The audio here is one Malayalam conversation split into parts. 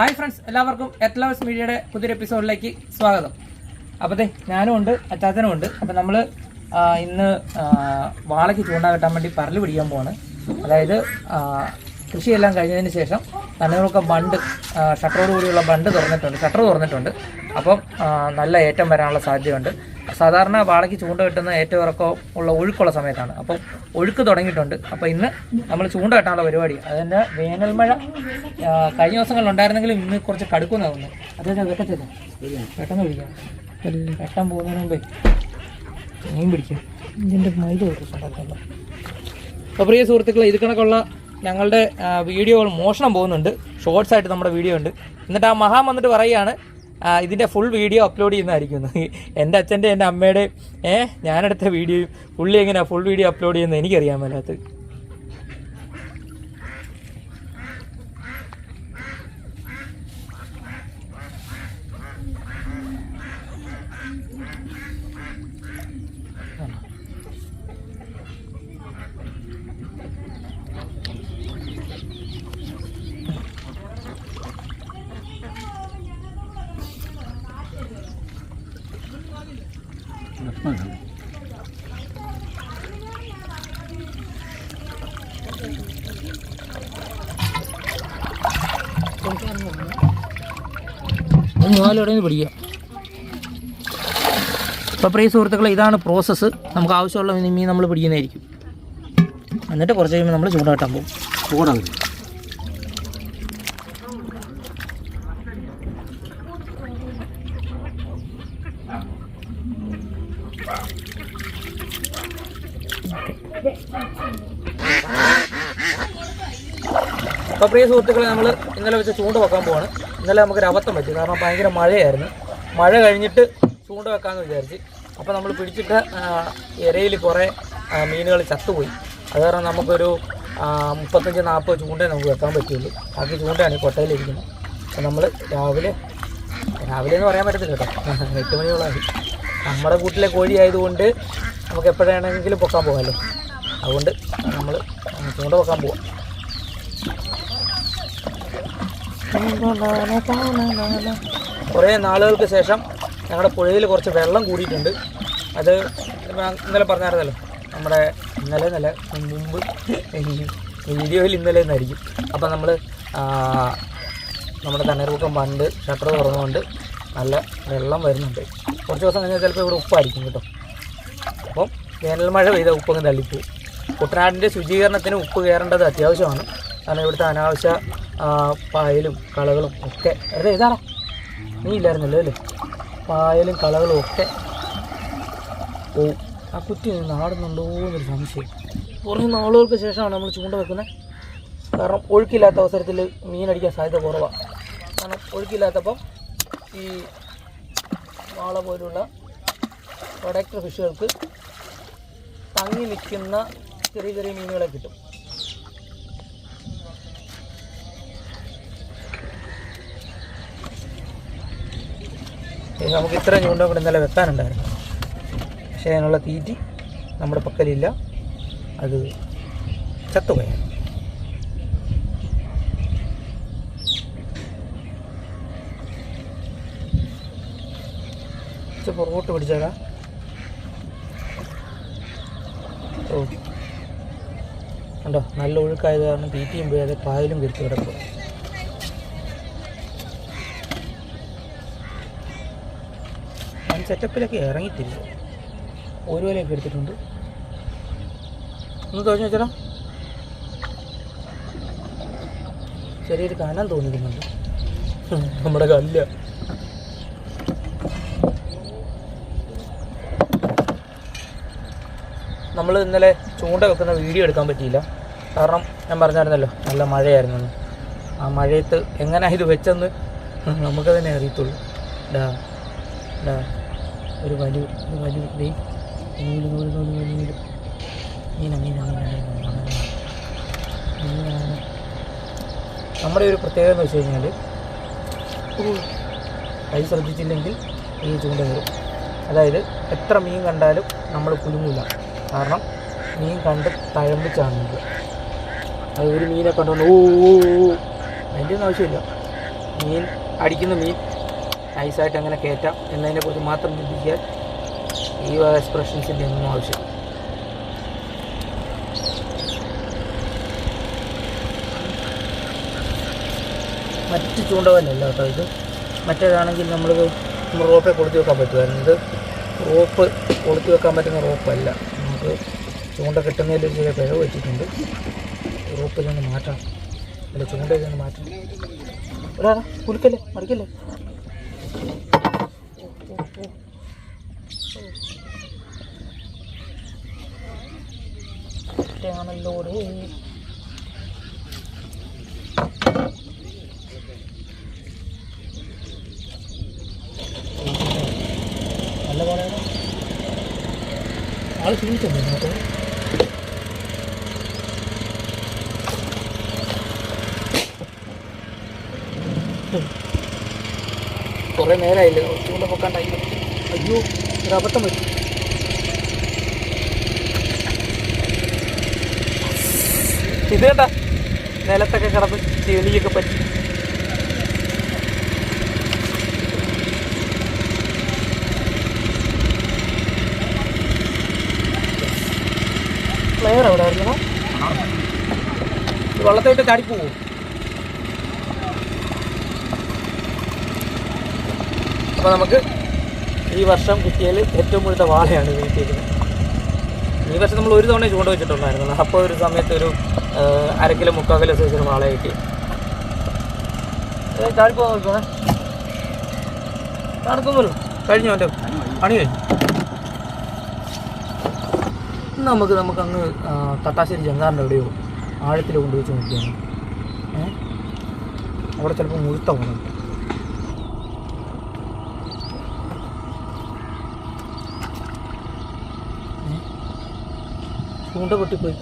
ഹായ് ഫ്രണ്ട്സ് എല്ലാവർക്കും എറ്റ് മീഡിയയുടെ പുതിയൊരു എപ്പിസോഡിലേക്ക് സ്വാഗതം. അപ്പോഴത്തെ ഞാനും ഉണ്ട് അച്ചാച്ചനും ഉണ്ട്. അപ്പം നമ്മൾ ഇന്ന് വാളയ്ക്ക് ചൂണ്ട കെട്ടാൻ വേണ്ടി പറൽ പിടിക്കാൻ പോവാണ്. അതായത് കൃഷിയെല്ലാം കഴിഞ്ഞതിന് ശേഷം തണ്ണീർമുക്കം ബണ്ട് ഷട്ടറോട് കൂടിയുള്ള ബണ്ട് തുറന്നിട്ടുണ്ട് ഷട്ടർ തുറന്നിട്ടുണ്ട്. അപ്പം നല്ല ഏറ്റം വരാനുള്ള സാധ്യതയുണ്ട്. സാധാരണ വാളയ്ക്ക് ചൂണ്ട കെട്ടുന്ന ഏറ്റവും ഇറക്കം ഉള്ള ഒഴുക്കുള്ള സമയത്താണ്. അപ്പം ഒഴുക്ക് തുടങ്ങിയിട്ടുണ്ട്. അപ്പോൾ ഇന്ന് നമ്മൾ ചൂണ്ട കെട്ടാനുള്ള പരിപാടി. അതിന്റെ വേനൽ മഴ കഴിഞ്ഞ ദിവസങ്ങളിൽ ഉണ്ടായിരുന്നെങ്കിലും ഇന്ന് കുറച്ച് കടുക്കുന്ന തോന്നുന്നു അതെ വെട്ടത്തില്ല പെട്ടെന്ന് പിടിക്കാം വെട്ടം പോകുന്നതിന് മുമ്പേ മീൻ പിടിക്കാം. ഇതിന്റെ മൈദ ഉണ്ടാക്കണ്ട. അപ്പോൾ പ്രിയ സുഹൃത്തുക്കളെ ഇത് കണക്കുള്ള ഞങ്ങളുടെ വീഡിയോകൾ മോഷണം പോകുന്നുണ്ട്. ഷോർട്സ് ആയിട്ട് നമ്മുടെ വീഡിയോ ഉണ്ട്. എന്നിട്ട് ആ മഹാം വന്നിട്ട് പറയുകയാണ് ഇതിന്റെ ഫുൾ വീഡിയോ അപ്ലോഡ് ചെയ്യുന്നതായിരിക്കും. എന്റെ അച്ഛന്റെ എന്റെ അമ്മയുടെ ഏഹ് ഞാനെടുത്ത വീഡിയോയും പുള്ളി എങ്ങനെയാണ് ഫുൾ വീഡിയോ അപ്ലോഡ് ചെയ്യുന്നത് എനിക്കറിയാൻ മേലാത്തത് മൂന്നാലോടെ പിടിക്കുക. അപ്പോൾ പ്രിയ സുഹൃത്തുക്കളെ ഇതാണ് പ്രോസസ്സ് നമുക്ക് ആവശ്യമുള്ള മീൻ നമ്മൾ പിടിക്കുന്നതായിരിക്കും. എന്നിട്ട് കുറച്ച് കഴിയുമ്പോൾ നമ്മൾ ചൂടാട്ടാൻ പോകും. ചൂടാകും അപ്പോൾ പ്രിയ സുഹൃത്തുക്കളെ നമ്മൾ ഇന്നലെ വെച്ച് ചൂണ്ട വെക്കാൻ പോവാണ്. ഇന്നലെ നമുക്ക് അബദ്ധം പറ്റി. കാരണം ഭയങ്കര മഴയായിരുന്നു. മഴ കഴിഞ്ഞിട്ട് ചൂണ്ട വെക്കാമെന്ന് വിചാരിച്ച്. അപ്പോൾ നമ്മൾ പിടിച്ചിട്ട് ഇരയിൽ കുറേ മീനുകൾ ചത്തുപോയി. അത് കാരണം നമുക്കൊരു മുപ്പത്തഞ്ച് നാൽപ്പത് ചൂണ്ടേ നമുക്ക് വെക്കാൻ പറ്റുള്ളൂ. ബാക്കി ചൂണ്ടയാണ് കൊട്ടയിലിരിക്കുന്നത്. അപ്പോൾ നമ്മൾ രാവിലെ രാവിലെ എന്ന് പറയാൻ പറ്റത്തില്ല കേട്ടോ. എട്ട് മണിയോളായി നമ്മുടെ കൂട്ടിലെ കോഴി ആയതുകൊണ്ട് നമുക്ക് എപ്പോഴാണെങ്കിലും പൊക്കാൻ പോകാമല്ലോ അതുകൊണ്ട് നമ്മൾ ചൂണ്ട വെക്കാൻ പോവാം. കുറേ നാളുകൾക്ക് ശേഷം ഞങ്ങളുടെ പുഴയിൽ കുറച്ച് വെള്ളം കൂടിയിട്ടുണ്ട്. അത് ഇന്നലെ പറഞ്ഞായിരുന്നല്ലോ നമ്മുടെ ഇന്നലെ നില മുമ്പ് വീഡിയോയിൽ ഇന്നലെ എന്നായിരിക്കും. അപ്പം നമ്മൾ നമ്മുടെ തണ്ണീർമുക്കം പണ്ട് ഷട്ടർ തുറന്നുകൊണ്ട് നല്ല വെള്ളം വരുന്നുണ്ട്. കുറച്ച് ദിവസം കഴിഞ്ഞാൽ ചിലപ്പോൾ ഇവിടെ ഉപ്പായിരിക്കും കേട്ടോ. അപ്പം വേനൽ മഴ പെയ്ത ഉപ്പങ്ങ് തള്ളിപ്പോവും. കുട്ടനാടിന്റെ ശുചീകരണത്തിന് ഉപ്പ് കയറേണ്ടത് അത്യാവശ്യമാണ്. കാരണം ഇവിടുത്തെ അനാവശ്യ പായലും കളകളും ഒക്കെ. അതെ ഇതാടാ. നീ ഇല്ലായിരുന്നല്ലോ അല്ലേ? പായലും കളകളും ഒക്കെ. ഓ ആ കുറ്റി നാടുന്നുണ്ടോ എന്നൊരു സംശയം. കുറേ നാളുകൾക്ക് ശേഷമാണ് നമ്മൾ ചൂണ്ട വെക്കുന്നത്. കാരണം ഒഴുക്കില്ലാത്ത അവസരത്തിൽ മീനടിക്കാൻ സാധ്യത കുറവാണ് കാരണം ഒഴുക്കില്ലാത്തപ്പം ഈ വാള പോലുള്ള പ്രൊഡക്റ്റ് ഫിഷുകൾക്ക് തങ്ങി നിൽക്കുന്ന ചെറിയ ചെറിയ മീനുകളെ കിട്ടും. നമുക്ക് ഇത്ര ചൂണ്ട കൂടെ ഇന്നലെ വെക്കാനുണ്ടായിരുന്നു പക്ഷേ അതിനുള്ള തീറ്റി നമ്മുടെ പക്കലില്ല. അത് ചത്തുപോയ. പുറകോട്ട് പിടിച്ചേക്കാം ഓ. കണ്ടോ നല്ല ഒഴുക്കായത് കാരണം തീറ്റിയും പോയാതെ പായലും കിടത്തി കിടക്കും സെറ്റപ്പിലൊക്കെ ഇറങ്ങിയിട്ടില്ല ഒരു വിലയൊക്കെ എടുത്തിട്ടുണ്ട്. ഒന്ന് തുഴഞ്ഞു വെച്ചാലോ ചെറിയൊരു കനം തോന്നിക്കുന്നുണ്ട്. നമ്മുടെ കല്ല. നമ്മൾ ഇന്നലെ ചൂണ്ട വെക്കുന്ന വീഡിയോ എടുക്കാൻ പറ്റിയില്ല. കാരണം ഞാൻ പറഞ്ഞായിരുന്നല്ലോ നല്ല മഴയായിരുന്നു ആ മഴയത്ത് എങ്ങനെ ഇത് വെച്ചെന്ന്? നമുക്ക് തന്നെ അറിയത്തുള്ളൂ. ഡാ ഡാ. ഒരു വലിയ ഒരു വലിയ ദേ നൂൽ നൂൽ നൂൽ നൂൽ നൂൽ. മീന മീന മീന മീന മീനാണ് നമ്മുടെ ഒരു പ്രത്യേകത എന്ന് വെച്ച് കഴിഞ്ഞാൽ കൈ ശ്രദ്ധിച്ചില്ലെങ്കിൽ ഈ ചൂണ്ട വരും അതായത് എത്ര മീൻ കണ്ടാലും നമ്മൾ കുലുങ്ങില്ല കാരണം മീൻ കണ്ട് തഴമ്പിച്ചാണ് അത് ഒരു മീനെ ഓ, ഓ അതിന്റെ ഒന്നും ആവശ്യമില്ല. മീൻ അടിക്കുന്ന മീൻ നൈസായിട്ട് അങ്ങനെ കയറ്റാം എന്നതിനെക്കുറിച്ച് മാത്രം ചിന്തിക്കാൻ ഈ എക്സ്പ്രഷൻസിന്റെ ഒന്നും ആവശ്യം മറ്റ് ചൂണ്ടവല്ലല്ല കേട്ടോ ഇത്. മറ്റേതാണെങ്കിൽ നമ്മൾ റോപ്പെ കൊളുത്തി വെക്കാൻ പറ്റുമായിരുന്നു ഇത് റോപ്പ് കൊളുത്തി വെക്കാൻ പറ്റുന്ന റോപ്പല്ല നമുക്ക് ചൂണ്ട കിട്ടുന്നതിൽ ഒരു ചെറിയ പിഴവ് വെച്ചിട്ടുണ്ട്. റോപ്പിൽ നിന്ന് മാറ്റണം. അല്ല ചൂണ്ടയിൽ നിന്ന് മാറ്റണം. ഒരാളാ കുലുക്കല്ലേ? ആണല്ലോ നല്ല പറയണം ആൾ ക്ഷീണിച്ചോ കുറെ നേരമായില്ലേ ചൂണ്ട പൊക്കാണ്ടായി അയ്യോ ഒരു അബദ്ധം പറ്റി. ഇത് കേട്ടാ നിലത്തൊക്കെ കിടന്ന് ചെളിയൊക്കെ പറ്റി. പ്ലെയർ എവിടെ ആയിരുന്നു വെള്ളത്തോട്ട് ചാടിപ്പോവോ? അപ്പോൾ നമുക്ക് ഈ വർഷം കിട്ടിയതിൽ ഏറ്റവും കൂടുതൽ വാളയാണ് വീട്ടിയിരിക്കുന്നത് ഈ വർഷം നമ്മൾ ഒരു തവണ ചൂണ്ട വെച്ചിട്ടുണ്ടായിരുന്നു. അപ്പോൾ ഒരു സമയത്ത് ഒരു അരക്കിലോ അര കിലോ മുക്കാൽ കിലോ സൈസിന് വാള കിട്ടി. നടക്കുമല്ലോ കഴിഞ്ഞു എന്റെ? പണി കഴിഞ്ഞു. നമുക്ക് നമുക്ക് അങ്ങ് തട്ടാശ്ശേരി ജങ്കാറിന്റെ എവിടെയോ ആഴത്തിൽ കൊണ്ടുവച്ച് നോക്കിയാണ് അവിടെ ചിലപ്പോൾ മുഴുത്ത പോകണം ചൂണ്ട പൊട്ടിപ്പോയി.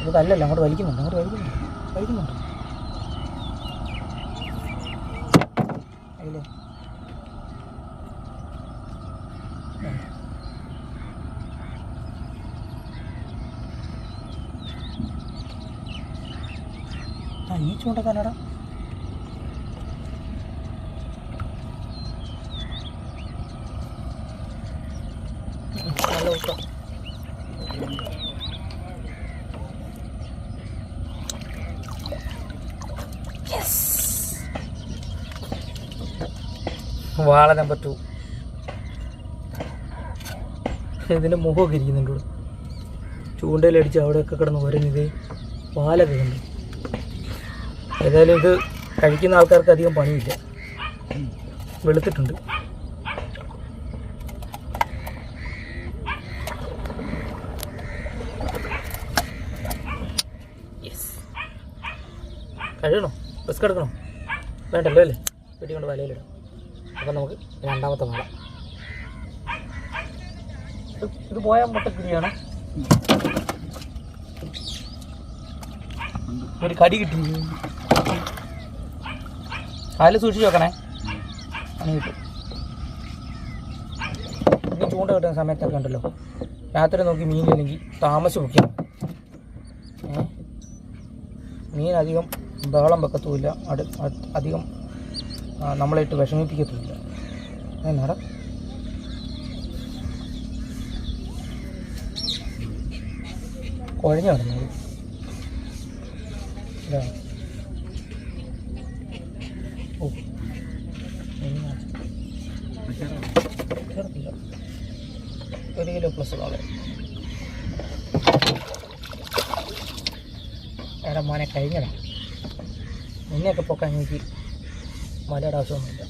കല്ലല്ല അങ്ങോട്ട് വലിക്കുന്നുണ്ട് അങ്ങോട്ട് വലിക്കുന്നുണ്ട് വലിക്കുന്നുണ്ട്. ചൂണ്ട ഊക്കം വാള നമ്പർ ടു. ഇതിന്റെ മുഖമൊക്കെ ഇരിക്കുന്നുണ്ട് ചൂണ്ടയിലടിച്ച് അവിടെയൊക്കെ കിടന്ന് ഓരോന്നിത് വാലൊക്കെ കണ്ടു. ഏതായാലും ഇത് കഴിക്കുന്ന ആൾക്കാർക്ക് അധികം പണിയില്ല. വെളുത്തിട്ടുണ്ട്. കഴുകണോ? ബസ് എടുക്കണോ? വേണ്ടല്ലോ അല്ലേ? വീട്ടിൽ കൊണ്ട് വലയിലിടാം അപ്പം നമുക്ക് രണ്ടാമത്തെ വാള ഇത് പോയാൽ മുട്ടക്കിരിയാണ് ഒരു കടി കിട്ടി. കാൽ സൂക്ഷിച്ച് വെക്കണേ. പണി കിട്ടും. ഇനി ചൂണ്ട കിട്ടുന്ന സമയത്തൊക്കെ ഉണ്ടല്ലോ. രാത്രി നോക്കി മീൻ മീനില്ലെങ്കിൽ താമസം വെക്കണം മീൻ അധികം ബഹളം വെക്കത്തുമില്ല. അട് അധികം നമ്മളായിട്ട് വിഷമിപ്പിക്കത്തുമില്ല. എന്നാടാ കുഴഞ്ഞു കിടന്നത് ഇതാ ഓ എന്നാ? ചേർത്തില്ല. ഒരു കിലോ പ്ലസ് നാളെ എടാ മോനെ കഴിഞ്ഞടാ. നിന്നെയൊക്കെ പൊക്കാൻ എനിക്ക് മലയുടെ ആവശ്യമൊന്നുമില്ല.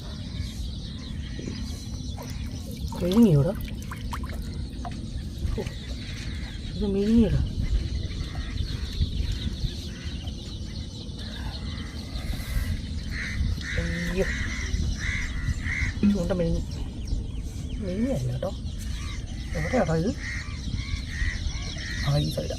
ഓ, ഇത് മെഴുങ്ങിയടാ അയ്യോ. ചൂണ്ട മെഴുങ്ങി. മെഴുങ്ങിയല്ല കേട്ടോ. എവിടെയാടാ ഇത്? ആ ഈ സൈഡാ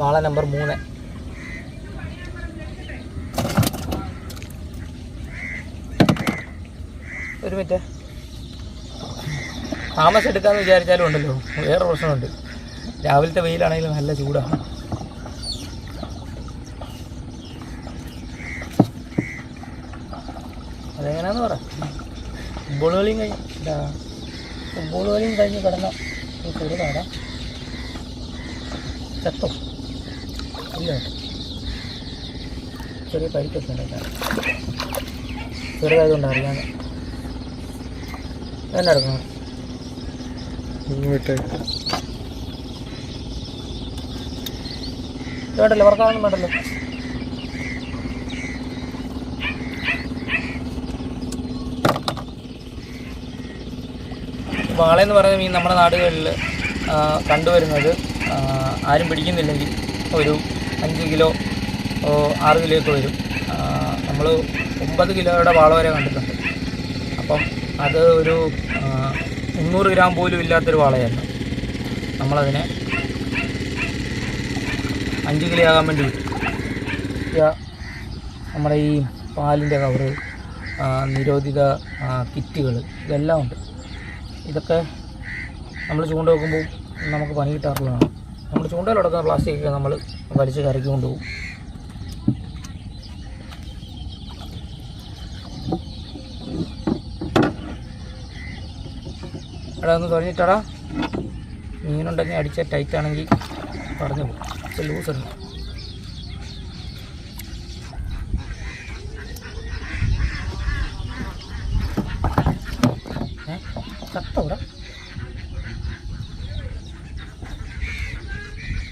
വാള നമ്പർ മൂന്ന്. ഒരു മിനിറ്റ് താമസം എടുക്കാമെന്ന് വിചാരിച്ചാലും ഉണ്ടല്ലോ. വേറെ പ്രശ്നമുണ്ട്. രാവിലത്തെ വെയിലാണെങ്കിലും നല്ല ചൂടാണ്. അതെങ്ങനെയാന്ന് പറ. ഫുട്ബോൾ കളിയും കഴിഞ്ഞ് ഫുട്ബോൾ കളിയും കഴിഞ്ഞ് കിടന്ന ഈ ചെറുതാടാ. ചത്തോ? ഇല്ല. ചെറിയ പരിക്കൊക്കെ ഉണ്ടാക്കാം ചെറുതായതുകൊണ്ട് അറിയാൻ എന്നെ എടുക്കണം വേണ്ടല്ലോ വർക്കാനൊന്നും വേണ്ടല്ലോ വാളയെന്ന് പറയുന്ന മീൻ നമ്മുടെ നാടുകളിൽ കണ്ടുവരുന്നത് ആരും പിടിക്കുന്നില്ലെങ്കിൽ ഒരു അഞ്ച് കിലോ ആറ് കിലോ ഒക്കെ വരും നമ്മൾ ഒമ്പത് കിലോയുടെ വാള വരെ കണ്ടിട്ടുണ്ട്. അപ്പം അത് ഒരു മുന്നൂറ് ഗ്രാം പോലും ഇല്ലാത്തൊരു വാളയായിരുന്നു നമ്മളതിനെ അഞ്ച് കിലോ ആകാൻ വേണ്ടി നമ്മുടെ ഈ പാലിന്റെ കവറ് നിരോധിത കിറ്റുകൾ ഇതെല്ലാം ഉണ്ട്. ഇതൊക്കെ നമ്മൾ ചൂണ്ട വെക്കുമ്പോൾ നമുക്ക് പണി കിട്ടാറുള്ളതാണ്. നമ്മൾ ചൂണ്ടയിൽ പ്ലാസ്റ്റിക്കൊക്കെ പ്ലാസ്റ്റിക് നമ്മൾ വലിച്ച് കരക്കി കൊണ്ടുപോകും എടാ ഒന്ന് തുറഞ്ഞിട്ടടാ മീനുണ്ടെങ്കിൽ അടിച്ച ടൈറ്റ് ആണെങ്കിൽ പറഞ്ഞു പോകും. ലൂസ് ഉണ്ട്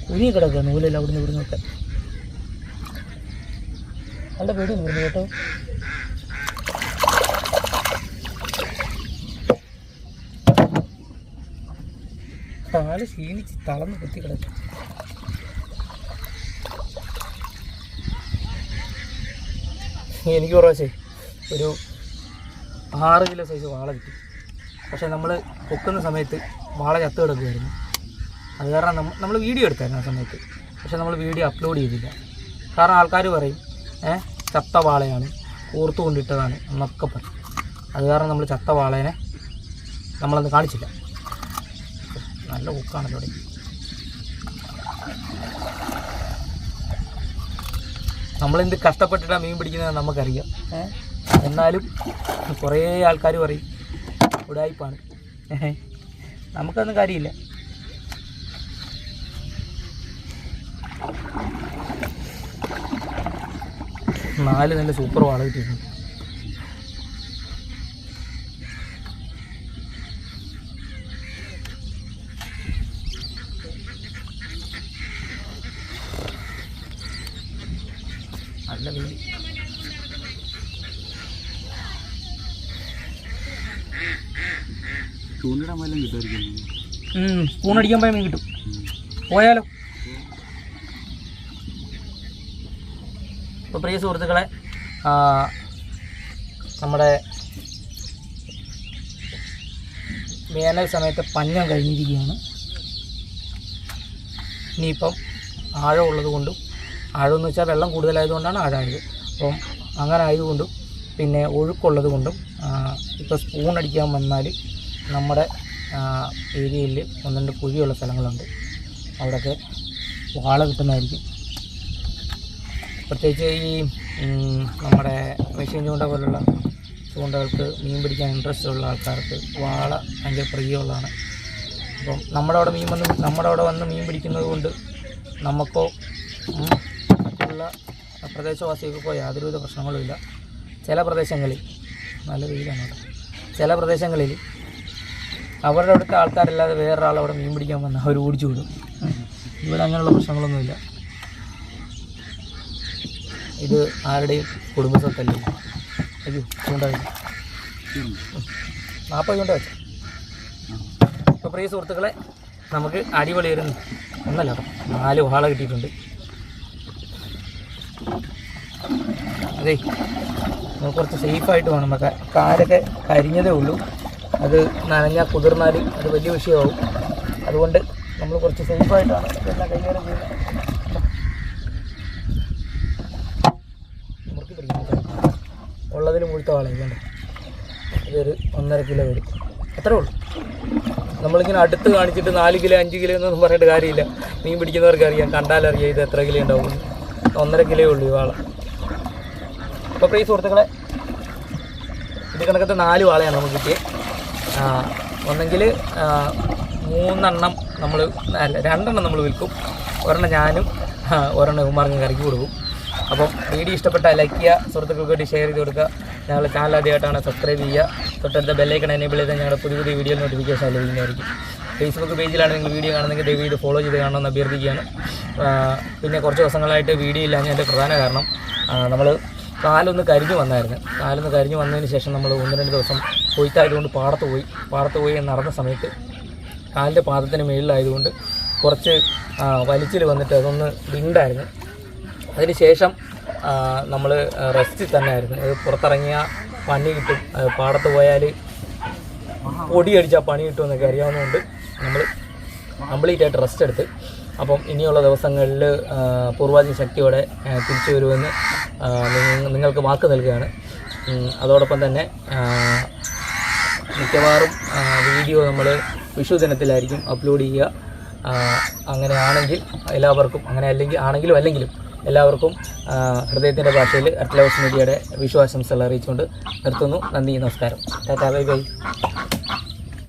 കുരുങ്ങി കിടക്കുക നൂലല്ല അവിടുന്ന് ഇവിടുന്നൊക്കെ നല്ല പേടി വരുന്നു കേട്ടോ. കാൽ ക്ഷീണിച്ച് തളർന്ന് കുത്തി കിടക്കും. എനിക്ക് കുറച്ചേ ഒരു ആറ് കിലോ സൈസ് വാള കിട്ടി. പക്ഷേ നമ്മൾ പൊക്കുന്ന സമയത്ത് വാള ചത്ത് കിടക്കുമായിരുന്നു അത് കാരണം നമ്മൾ നമ്മൾ വീഡിയോ എടുത്തായിരുന്നു ആ സമയത്ത്. പക്ഷെ നമ്മൾ വീഡിയോ അപ്ലോഡ് ചെയ്തില്ല. കാരണം ആൾക്കാർ പറയും ഏ ചത്ത വാളയാണ് ഓർത്തു കൊണ്ടിട്ടതാണ് എന്നൊക്കെ പറയും. അത് കാരണം നമ്മൾ ചത്ത വാളേനെ നമ്മളന്ന് കാണിച്ചില്ല. നല്ല തുടങ്ങി ഇവിടെ നമ്മളെന്ത് കഷ്ടപ്പെട്ടിട്ടാണ് മീൻ പിടിക്കുന്നത് നമുക്കറിയാം? എന്നാലും കുറേ ആൾക്കാർ പറയും ഉടായ്പാണ് നമുക്കൊന്നും കാര്യമില്ല. നാല് നല്ല സൂപ്പർ വാള കിട്ടിയിട്ടുണ്ട്. അടിക്കാൻ പോയാൽ മീൻ കിട്ടും. പോയാലോ? അപ്പോൾ പ്രിയ സുഹൃത്തുക്കളെ നമ്മുടെ വേനൽ സമയത്ത് പഞ്ഞം കഴിഞ്ഞിരിക്കുകയാണ്. ഇനിയിപ്പം ആഴമുള്ളത് കൊണ്ടും ആഴമെന്ന് വെച്ചാൽ വെള്ളം കൂടുതലായതുകൊണ്ടാണ് ആഴമായത്. അപ്പം അങ്ങനെ ആയതുകൊണ്ടും പിന്നെ ഒഴുക്കുള്ളത് കൊണ്ടും ഇപ്പോൾ സ്പൂൺ അടിക്കാൻ വന്നാൽ നമ്മുടെ ഏരിയയിൽ ഒന്ന് രണ്ട് കുഴിയുള്ള സ്ഥലങ്ങളുണ്ട്. അവിടെയൊക്കെ വാള കിട്ടുന്നതായിരിക്കും. പ്രത്യേകിച്ച് ഈ നമ്മുടെ മെഷീൻ ചൂണ്ട പോലുള്ള ചൂണ്ടകൾക്ക് മീൻ പിടിക്കാൻ ഇൻട്രസ്റ്റ് ഉള്ള ആൾക്കാർക്ക് വാള ഭയങ്കര പ്രിയമുള്ളതാണ്. അപ്പം നമ്മുടെ അവിടെ മീൻ വന്ന് നമ്മുടെ അവിടെ വന്ന് മീൻ പിടിക്കുന്നത് കൊണ്ട് നമുക്കോ മറ്റുള്ള പ്രദേശവാസികൾക്കോ യാതൊരുവിധ പ്രശ്നങ്ങളുമില്ല ചില പ്രദേശങ്ങളിൽ നല്ല അവിടെ. ചില പ്രദേശങ്ങളിൽ അവരുടെ അടുത്ത ആൾക്കാരല്ലാതെ വേറൊരാൾ അവിടെ മീൻ പിടിക്കാൻ വന്നാൽ അവർ ഓടിച്ചു വിടും. ഇവിടെ അങ്ങനെയുള്ള പ്രശ്നങ്ങളൊന്നുമില്ല. ഇത് ആരുടെയും കുടുംബസ്വത്തല്ല? അയ്യോ ചൂണ്ടാവില്ല നാൽപ്പത് ചൂണ്ട വെച്ചു. അപ്പോൾ പ്രിയ സുഹൃത്തുക്കളെ നമുക്ക് അടിപൊളിയായിരുന്നു ഒന്നല്ല നാല് വാള കിട്ടിയിട്ടുണ്ട്. അതെ നമുക്ക് കുറച്ച് സേഫായിട്ട് വേണം. നമുക്ക് കാലൊക്കെ കരിഞ്ഞതേ ഉള്ളൂ. അത് നനഞ്ഞാൽ കുതിർന്നാൽ അത് വലിയ വിഷയമാവും. അതുകൊണ്ട് നമ്മൾ കുറച്ച് സേഫായിട്ടാണ് എല്ലാം കൈകാര്യം ചെയ്യുന്നത്. മുറുക്കി പിടിക്കുന്നത് ഉള്ളതിൽ മുഴുത്ത വാളയിക്കണ്ട ഇതൊരു ഒന്നര കിലോ വരും. അത്രേ ഉള്ളൂ. നമ്മളിങ്ങനെ അടുത്ത് കാണിച്ചിട്ട് നാല് കിലോ അഞ്ച് കിലോ എന്നൊന്നും പറഞ്ഞിട്ട് കാര്യമില്ല. മീൻ പിടിക്കുന്നവർക്ക് അറിയാം. കണ്ടാലറിയാം ഇത് എത്ര കിലോ ഉണ്ടാവും. ഒന്നര കിലോ ഉള്ളൂ ഈ വാള. അപ്പോൾ പ്രീ സുഹൃത്തുക്കളെ ഇത് കണക്കത്തെ നാല് വാളയാണ് നമുക്ക് കിട്ടിയത് ഒന്നെങ്കിൽ മൂന്നെണ്ണം നമ്മൾ അല്ല രണ്ടെണ്ണം നമ്മൾ വിൽക്കും. ഒരെണ്ണം ഞാനും ഒരെണ്ണം ഉമ്മാർക്കും കറിക്ക് കൊടുക്കും. അപ്പം വീഡിയോ ഇഷ്ടപ്പെട്ട ലൈക്ക് ചെയ്യുക സുഹൃത്തുക്കൾക്ക് വേണ്ടി ഷെയർ ചെയ്ത് കൊടുക്കുക. ഞങ്ങളുടെ ചാനൽ ആദ്യമായിട്ടാണ് സബ്സ്ക്രൈബ് ചെയ്യുക. തൊട്ടടുത്ത ബെല്ലൈക്കൺ എനേബിൾ ചെയ്താൽ ഞങ്ങളുടെ പുതിയ പുതിയ വീഡിയോ നോട്ടിഫിക്കേഷൻ ലഭിക്കുന്നതായിരിക്കും ഫേസ്ബുക്ക് പേജിലാണ് നിങ്ങൾ വീഡിയോ കാണുന്നെങ്കിൽ ദയവ് ചെയ്ത് ഫോളോ ചെയ്ത് കാണണമെന്ന് അഭ്യർത്ഥിക്കുകയാണ്. പിന്നെ കുറച്ച് ദിവസങ്ങളായിട്ട് വീഡിയോ ഇല്ല അതിന്റെ പ്രധാന കാരണം നമ്മൾ കാലൊന്ന് കരിഞ്ഞു വന്നായിരുന്നു. കാലൊന്ന് കരിഞ്ഞു വന്നതിന് ശേഷം നമ്മൾ ഒന്ന് രണ്ട് ദിവസം കൊയ്ത്തായതുകൊണ്ട് പാടത്ത് പോയി. പാടത്ത് പോയി നടന്ന സമയത്ത് കാലിന്റെ പാദത്തിന് മുകളിലായതുകൊണ്ട് കുറച്ച് വലിച്ചിൽ വന്നിട്ട് അതൊന്ന് വിണ്ടായിരുന്നു. അതിന് ശേഷം നമ്മൾ റെസ്റ്റിൽ തന്നെ ആയിരുന്നു അത് പുറത്തിറങ്ങിയ പണി കിട്ടും. പാടത്ത് പോയാൽ പൊടിയടിച്ചാൽ പണി കിട്ടുമെന്നൊക്കെ അറിയാവുന്നതുകൊണ്ട് നമ്മൾ കംപ്ലീറ്റ് ആയിട്ട് റെസ്റ്റ് എടുത്ത്. അപ്പം ഇനിയുള്ള ദിവസങ്ങളിൽ പൂർവാധീന ശക്തിയോടെ തിരിച്ചു വരുമെന്ന് നിങ്ങൾക്ക് വാക്ക് നൽകുകയാണ്. അതോടൊപ്പം തന്നെ മിക്കവാറും വീഡിയോ നമ്മൾ വിഷു ദിനത്തിലായിരിക്കും അപ്ലോഡ് ചെയ്യുക. അങ്ങനെ അങ്ങനെയാണെങ്കിൽ എല്ലാവർക്കും അങ്ങനെ അല്ലെങ്കിൽ ആണെങ്കിലും അല്ലെങ്കിലും എല്ലാവർക്കും ഹൃദയത്തിന്റെ ഭാഷയിൽ അറ്റ്ലവസ് മീഡിയയുടെ വിഷു ആശംസകൾ അറിയിച്ചുകൊണ്ട് നിർത്തുന്നു. നന്ദി നമസ്കാരം. Tata bye bye.